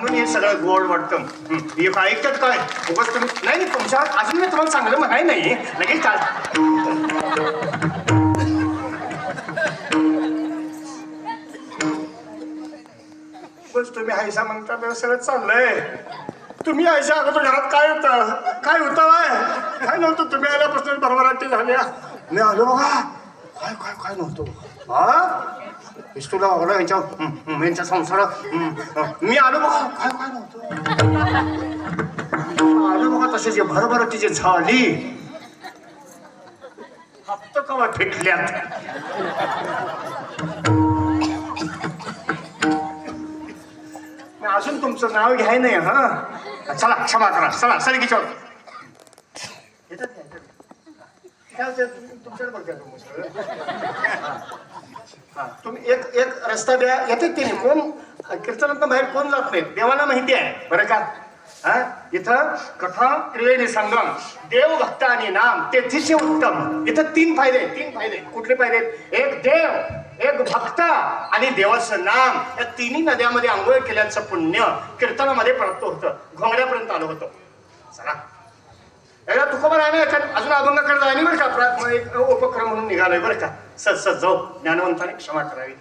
म्हणून हे सगळं गोड वाटतं. हे काय ऐकतात काय? उगाच तुम्ही नाही नाही तुमच्या अजून मी तुम्हाला चांगलं म्हणाय नाही. लगेच चाल बस तुम्ही हायसा म्हणता तर सगळं चाललंय. तुम्ही आयशा अगोदर घरात काय होतं? काय होतं काय नव्हतं? तुम्ही आल्यापासून बरोबराटी झाल्या. मी आलो बघा. काय काय काय नव्हतं हा? इष्टूला वगैरे यांच्या यांच्या संसार मी आलो बघा. काय काय नव्हतं आलो बघा तसे जे भरभराटी जे झाली. हप्त कवा फेकल्यात अजून तुमचं नाव घ्याय नाही हा? चला क्षमा करा चला सलगीच्या येतात येतात. तुम्ही- तुमच्याकडे बघता हा, तुम्ही एक एक रस्ता द्या येते तिने. कोण कीर्तनात बाहेर कोण जात नाही देवाला माहिती आहे. बरं का? हा? इथं कथा त्रिवेणी संगम देव भक्त आणि नाम तेथीचे उत्तम. इथं तीन फायदे आहेत, तीन फायदे कुठले फायदे आहेत? एक देव एक भक्त आणि देवाचं नाम. या तिन्ही नद्यामध्ये आंघोळ केल्याचं पुण्य कीर्तनामध्ये प्राप्त होतं. घोंगड्यापर्यंत आलं होतं. चला. याला आम्ही अजून अभंगाकडे जाय नाही बरं का? एक उपक्रम म्हणून निघालोय बरं का? सज सज जाऊ. ज्ञानवंताने क्षमा करावी.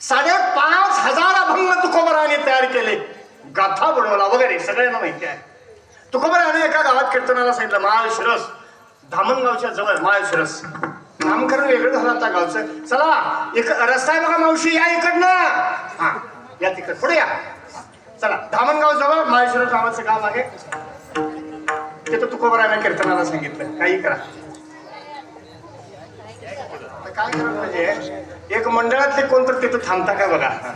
साडेपाच हजार अभंग तुकोबराने तयार केले. गाथा बनवला वगैरे सगळ्यांना माहिती आहे. तुकोबराने एका गावात कीर्तनाला सांगितलं माळशिरस धामणगावच्या जवळ माळशिरस नामकरण वेगळं झालं आता गावचं. चला एक रस्ता आहे बघा मावशी या इकडनं. हा या तिकड. पुढे या. चला धामणगाव जवळ माळशिरस नावाचं गाव आहे. तिथं तुकोबराने कीर्तनाला सांगितलं. काही करा. काय करा म्हणजे एक मंडळातले कोणतं तिथं थांबता का बघा? हा.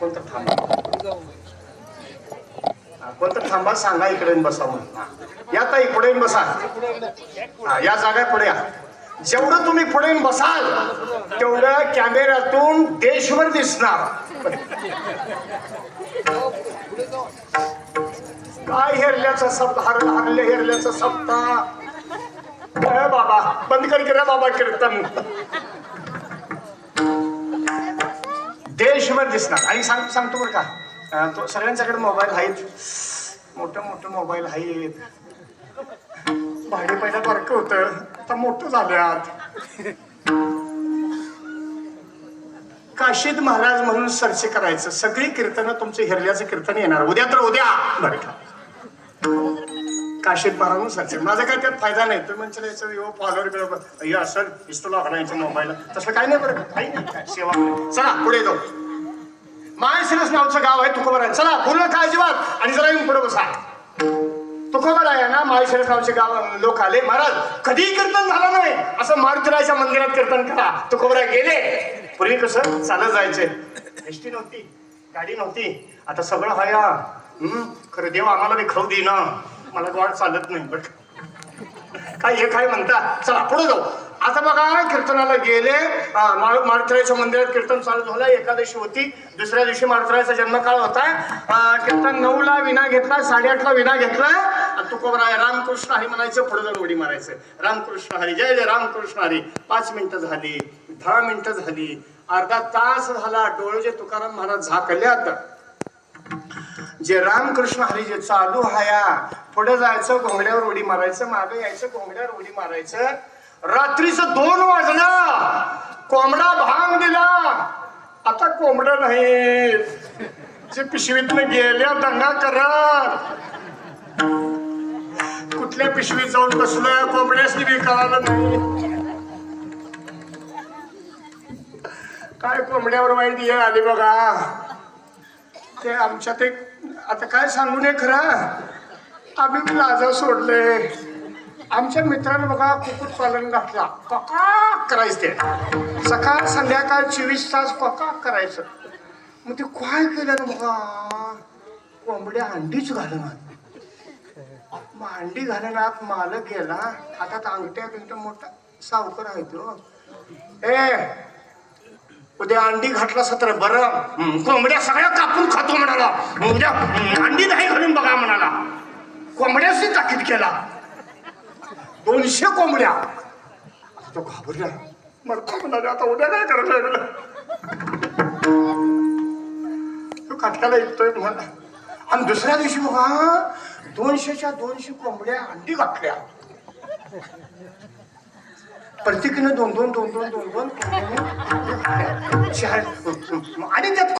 कोणतर थांबा. हा, थांबा सांगा इकडे येऊन बसा म्हणून. या ताई पुढे येऊन बसा. हा, या जागा पुढे या. जेवढं तुम्ही पुढे येऊन बसाल तेवढं कॅमेऱ्यातून देशभर दिसणार. काय हेरल्याचा सप्ता? हर हरले हेरल्याचा सप्ता. काय बाबा बंद कर रे बाबा कीर्तन. देशभर दिसणार. आणि सांग सांगतो बरं का. तो सगळ्यांच्याकडे मोबाईल आहेत. मोठं मोठं मोबाईल आहेत. भाडे पहिला बारकं होतं. आता मोठं झाल्यात. काशीद महाराज म्हणून सर्च करायचं. सगळी कीर्तनं तुमचे हिरल्याचं कीर्तन येणार. उद्या तर उद्या. बरं का. काशीत महाराज म्हणून माझा काय त्यात फायदा नाही. तुम्ही म्हणजे याचं यो फॉलोअर बिलोवर हे असं इस्तो लागला मोबाईल तसं काही नाही बरं काही नाही. काय सेवा. चला पुढे जाऊ. माळशिरस नावचं गाव आहे तुकोबर आहे चला पूर्ण काळजीवाद आणि जरा येऊन पुढे बसा. तुकोबर आहे ना माळशिरस नावचे गाव लोक आले. महाराज कधी कीर्तन झालं नाही. असं मारुतीराच्या मंदिरात कीर्तन करा. तुकोबरा गेले. पूर्वी कसं? चालत जायचे. एसटी नव्हती. गाडी नव्हती. आता सगळं हया. हम्म खरं देव आम्हाला बी खाऊ दे ना. मला गोड चालत नाही बट. काय हे काय म्हणता? चला पुढे जाऊ. आता बघा कीर्तनाला गेले. अं, मंदिरात कीर्तन चालू झालं. एकादशी होती. दुसऱ्या दिवशी मारथराईचा जन्मकाळ होता. कीर्तन नऊ नऊला विना घेतला साडेआठला विना घेतला. तुकोबराय रामकृष्ण हरी म्हणायचं पुढे जाऊन उडी मारायचं. रामकृष्ण हरी जय जय रामकृष्ण हरी. पाच मिनिटं झाली दहा मिनिटं झाली. अर्धा तास झाला डोळे जे तुकाराम महाराज झाकल्यात. जे रामकृष्ण हरी जे चालू हाया पुढे जायचं घोंगड्यावर उडी मारायचं मागे यायचं घोंगड्यावर उडी मारायचं. रात्रीचं दोन वाजलं. कोंबडा भांग दिला. आता कोंबडा नाही. जे पिशवीतनं गेल्या दंगा करत. कुठल्या पिशवीत जाऊन बसलं कोंबड्याशी बी कळालं नाही. काय कोंबड्यावर वाईट ये आली बघा. ते आमच्यात एक आता काय सांगू नये खरं? आम्ही बी लाजा सोडले. आमच्या मित्रानं बघा कुकुट पालन घातला. कका करायचं. ते सकाळ संध्याकाळ चोवीस तास कका करायचं. मग ते काय केलं ना बघा? कोंबड्या अंडीच घालणार मग अंडी घालणार मालक गेला. हातात अंगठ्या बिंगट्या मोठा सावकर आहे तो हो. ए उद्या अंडी घातला सत्र बरं. कोंबड्या सगळ्या कापून खातो म्हणाला. उद्या अंडी नाही घालून बघा म्हणाला. कोंबड्याशी ताकीद केला. दोनशे कोंबड्या. तो घाबरला. मरतो म्हणाले आता उद्या काय करायला तो कटकाला येतोय म्हणाला. आणि दुसऱ्या दिवशी बघा दोनशेच्या दोनशे कोंबड्या अंडी घातल्या. प्रत्येकीनं दोन दोन दोन दोन दोन दोन आणि त्यात